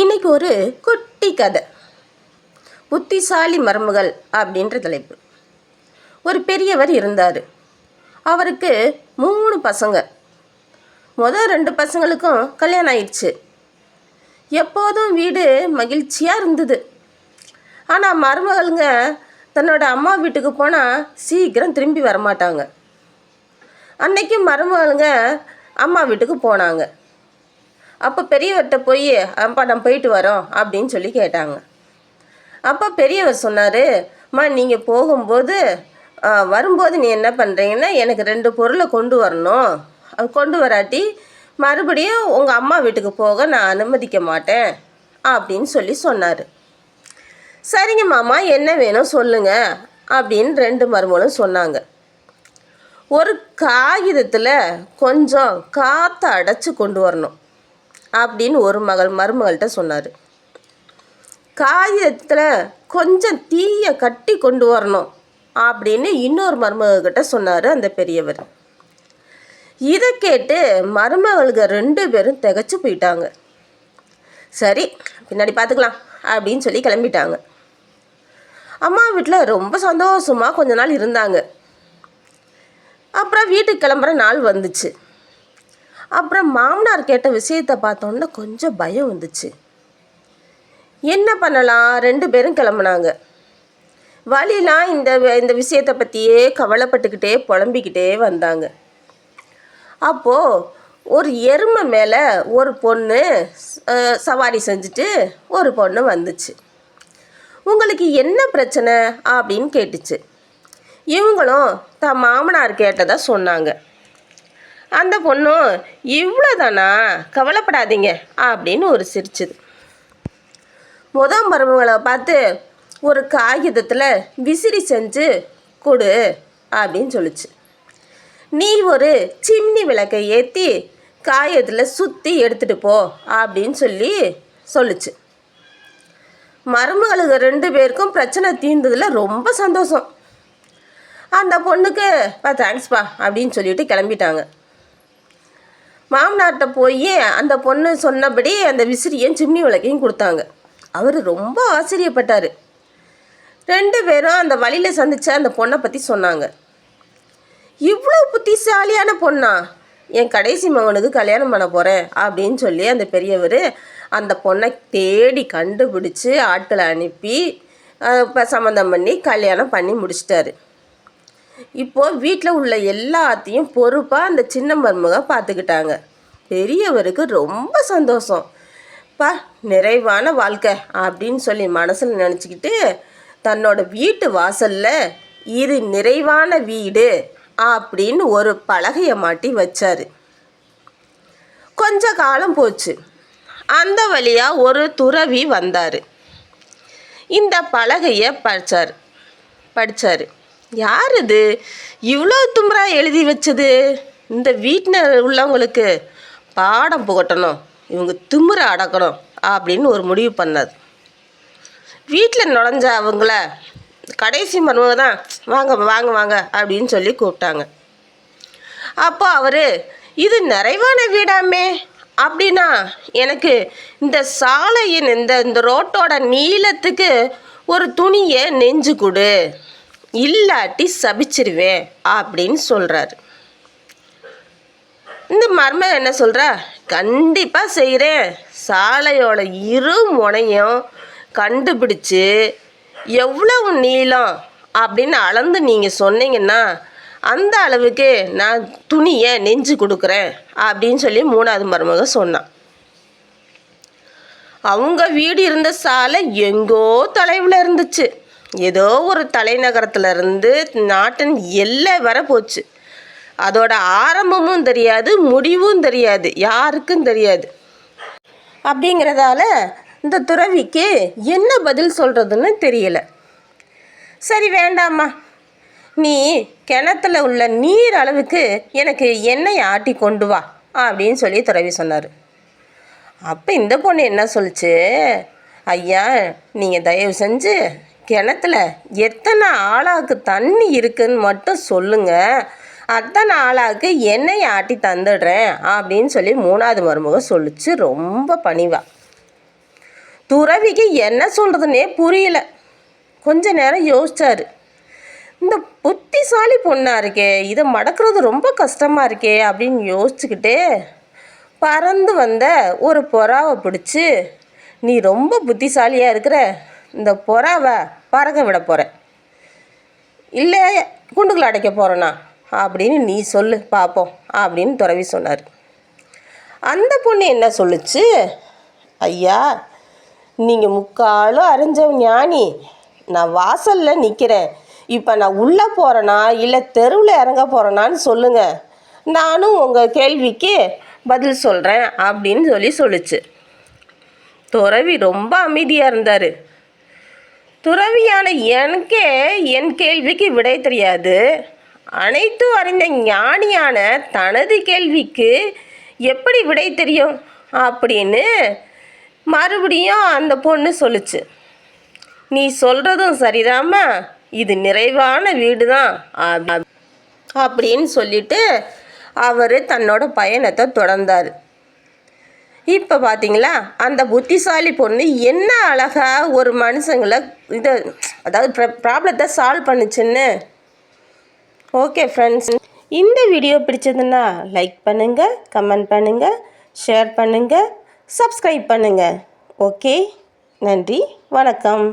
இன்னைக்கு ஒரு குட்டி கதை. புத்திசாலி மருமகள் அப்படின்ற தலைப்பு. ஒரு பெரியவர் இருந்தார். அவருக்கு மூணு பசங்க. முதல் ரெண்டு பசங்களுக்கும் கல்யாணம் ஆயிடுச்சு. எப்போதும் வீடு மகிழ்ச்சியாக இருந்தது. ஆனால் மருமகளுங்க தன்னோட அம்மா வீட்டுக்கு போனால் சீக்கிரம் திரும்பி வரமாட்டாங்க. அன்னைக்கு மருமகளுங்க அம்மா வீட்டுக்கு போனாங்க. அப்போ பெரியவர்கிட்ட போய் அப்பா நான் போயிட்டு வரோம் அப்படின்னு சொல்லி கேட்டாங்க. அப்போ பெரியவர் சொன்னார் அம்மா நீங்கள் போகும்போது வரும்போது நீ என்ன பண்ணுறீங்கன்னா எனக்கு ரெண்டு பொருளை கொண்டு வரணும். அது கொண்டு வராட்டி மறுபடியும் உங்கள் அம்மா வீட்டுக்கு போக நான் அனுமதிக்க மாட்டேன் அப்படின்னு சொல்லி சொன்னார். சரிங்க மாமா என்ன வேணும் சொல்லுங்க அப்படின்னு ரெண்டு மருமகளும் சொன்னாங்க. ஒரு காகிதத்தில் கொஞ்சம் காற்றை அடைச்சி கொண்டு வரணும். அப்படின்னு ஒரு மகள் மருமகள்கிட்ட சொன்னார். காகிதத்தில் கொஞ்சம் தீயை கட்டி கொண்டு வரணும் அப்படின்னு இன்னொரு மருமகக்கிட்ட சொன்னார் அந்த பெரியவர். இதை கேட்டு மருமகளுங்க ரெண்டு பேரும் திகச்சு போயிட்டாங்க. சரி பின்னாடி பார்த்துக்கலாம் அப்படின்னு சொல்லி கிளம்பிட்டாங்க. அம்மா வீட்டில் ரொம்ப சந்தோஷமாக கொஞ்ச நாள் இருந்தாங்க. அப்புறம் வீட்டுக்கு கிளம்புற நாள் வந்துச்சு. அப்புறம் மாமனார் கேட்ட விஷயத்தை பார்த்தோன்னே கொஞ்சம் பயம் வந்துச்சு. என்ன பண்ணலாம்? ரெண்டு பேரும் கிளம்புனாங்க. வழிலாம் இந்த இந்த விஷயத்தை பற்றியே கவலைப்பட்டுக்கிட்டே புலம்பிக்கிட்டே வந்தாங்க. அப்போது ஒரு எருமை மேலே ஒரு பொண்ணு சவாரி செஞ்சுட்டு ஒரு பொண்ணு வந்துச்சு. உங்களுக்கு என்ன பிரச்சனை? அப்படின்னு கேட்டுச்சு. இவங்களும் தான் மாமனார் கேட்டதை சொன்னாங்க. அந்த பொண்ணும் இவ்வளோதானா கவலைப்படாதீங்க அப்படின்னு ஒரு சிரிச்சுது. முதல் மருமகளை பார்த்து ஒரு காகிதத்தில் விசிறி செஞ்சு கொடு அப்படின்னு சொல்லுச்சு. நீ ஒரு சிம்னி விளக்கை ஏற்றி காயத்தில் சுற்றி எடுத்துகிட்டு போ அப்படின்னு சொல்லி சொல்லுச்சு. மருமகளுக்கு ரெண்டு பேருக்கும் பிரச்சனை தீர்ந்ததில் ரொம்ப சந்தோஷம். அந்த பொண்ணுக்கு பா தேங்க்ஸ்ப்பா அப்படின்னு சொல்லிட்டு கிளம்பிட்டாங்க. மாமனார்கிட்ட போய் அந்த பொண்ணு சொன்னபடி அந்த விசிறியும் சிம்னி விளக்கையும் கொடுத்தாங்க. அவர் ரொம்ப ஆச்சரியப்பட்டார். ரெண்டு பேரும் அந்த வழியில் சந்தித்த அந்த பொண்ணை பற்றி சொன்னாங்க. இவ்வளோ புத்திசாலியான பொண்ணா. என் கடைசி மகனுக்கு கல்யாணம் பண்ண போகிறேன் அப்படின்னு சொல்லி அந்த பெரியவர் அந்த பொண்ணை தேடி கண்டுபிடிச்சி ஆட்களை அனுப்பி இப்போ சம்மந்தம் பண்ணி கல்யாணம் பண்ணி முடிச்சிட்டாரு. இப்போது வீட்டில் உள்ள எல்லாத்தையும் பொறுப்பாக அந்த சின்ன மருமக பார்த்துக்கிட்டாங்க பெரியவருக்கு ரொம்ப சந்தோஷம். பா நிறைவான வாழ்க்கை அப்படின்னு சொல்லி மனசில் நினச்சிக்கிட்டு தன்னோட வீட்டு வாசலில் இது நிறைவான வீடு அப்படின்னு ஒரு பலகையை மாட்டி வச்சாரு. கொஞ்ச காலம் போச்சு. அந்த வழியாக ஒரு துறவி வந்தார். இந்த பலகையை படித்தார் படித்தார் யார் இது இவ்வளோ தும்பரா எழுதி வச்சது. இந்த வீட்டில் உள்ளவங்களுக்கு பாடம் புகட்டணும். இவங்க திமிர அடக்கணும் அப்படின்னு ஒரு முடிவு பண்ணார். வீட்டில் நுழைஞ்ச அவங்கள கடைசி மருமக தான் வாங்க வாங்க வாங்க அப்படின்னு சொல்லி கூப்பிட்டாங்க. அப்போ அவர் இது நிறைவான வீடாமே? அப்படின்னா எனக்கு இந்த சாலையின் இந்த இந்த ரோட்டோட நீளத்துக்கு ஒரு துணியை நெஞ்சு கொடு. இல்லாட்டி சபிச்சிருவேன் அப்படின்னு சொல்கிறாரு இந்த மர்மம் என்ன சொல்கிறா கண்டிப்பாக செய்கிறேன் சாலையோட இரு முனையும் கண்டுபிடிச்சு எவ்வளவு நீளம் அப்படின்னு அளந்து நீங்கள் சொன்னீங்கன்னா அந்த அளவுக்கு நான் துணியை நெஞ்சு கொடுக்குறேன் அப்படின்னு சொல்லி மூணாவது மருமக சொன்னான் அவங்க வீடு இருந்த சாலை எங்கோ தொலைவில் இருந்துச்சு. ஏதோ ஒரு தலைநகரத்துல இருந்து நாட்டின் எல்லை வர போச்சு. அதோட ஆரம்பமும் தெரியாது முடிவும் தெரியாது யாருக்கும் தெரியாது. அப்படிங்கிறதால இந்த துறவிக்கு என்ன பதில் சொல்கிறதுன்னு தெரியல. சரி வேண்டாம்மா. நீ கிணத்துல உள்ள நீர் அளவுக்கு எனக்கு எண்ணெய் ஆட்டி கொண்டு வா அப்படின்னு சொல்லி துறவி சொன்னார். அப்போ இந்த பொண்ணு என்ன சொல்லுச்சு? ஐயா நீங்கள் தயவு செஞ்சு கிணத்துல எத்தனை ஆளாக்கு தண்ணி இருக்குன்னு மட்டும் சொல்லுங்கள் அத்தனை ஆளாக்கு எண்ணெய் ஆட்டி தந்துடுறேன் அப்படின்னு சொல்லி மூணாவது மருமக சொல்லிச்சு. ரொம்ப பணிவா. துறவிக்கு என்ன சொல்கிறதுனே புரியல. கொஞ்ச நேரம் யோசிச்சார். இந்த புத்திசாலி பொண்ணாக இருக்கே இதை மடக்கிறது ரொம்ப கஷ்டமாக இருக்கே அப்படின்னு யோசிச்சுக்கிட்டே பறந்து வந்த ஒரு புறாவை பிடிச்சி நீ ரொம்ப புத்திசாலியாக இருக்கிற. இந்த புறாவை பறக்க விட போகிறேன் இல்லை குண்டுக்குள்ள அடைக்க போகிறேனா அப்படின்னு நீ சொல்லு பார்ப்போம் அப்படின்னு துறவி சொன்னார். அந்த பொண்ணு என்ன சொல்லுச்சு? ஐயா நீங்கள் முக்காலும் அறிஞ்ச ஞானி. நான் வாசலில் நிற்கிறேன் இப்போ நான் உள்ளே போகிறேனா இல்லை தெருவில் இறங்க போகிறேனான்னு சொல்லுங்கள் நானும் உங்கள் கேள்விக்கு பதில் சொல்கிறேன் அப்படின்னு சொல்லி சொல்லுச்சு. துறவி ரொம்ப அமைதியாக இருந்தார். துறவியான எனக்கே என் கேள்விக்கு விடை தெரியாது. அனைத்து அறிந்த ஞானியான தனது கேள்விக்கு எப்படி விடை தெரியும்? அப்படின்னு மறுபடியும் அந்த பொண்ணு சொல்லுச்சு. நீ சொல்கிறதும் சரிதாம்மா. இது நிறைவான வீடு தான் அப்படின்னு சொல்லிட்டு அவர் தன்னோட பயணத்தை தொடர்ந்தார். இப்போ பார்த்தீங்களா அந்த புத்திசாலி பொண்ணு என்ன அழகாக ஒரு மனுஷங்களை இதை அதாவது ப்ராப்ளத்தை சால்வ் பண்ணுச்சுன்னு. ஓகே ஃப்ரெண்ட்ஸ் இந்த வீடியோ பிடிச்சதுன்னா லைக் பண்ணுங்கள் கமெண்ட் பண்ணுங்கள் ஷேர் பண்ணுங்கள் சப்ஸ்கிரைப் பண்ணுங்கள் ஓகே நன்றி வணக்கம்.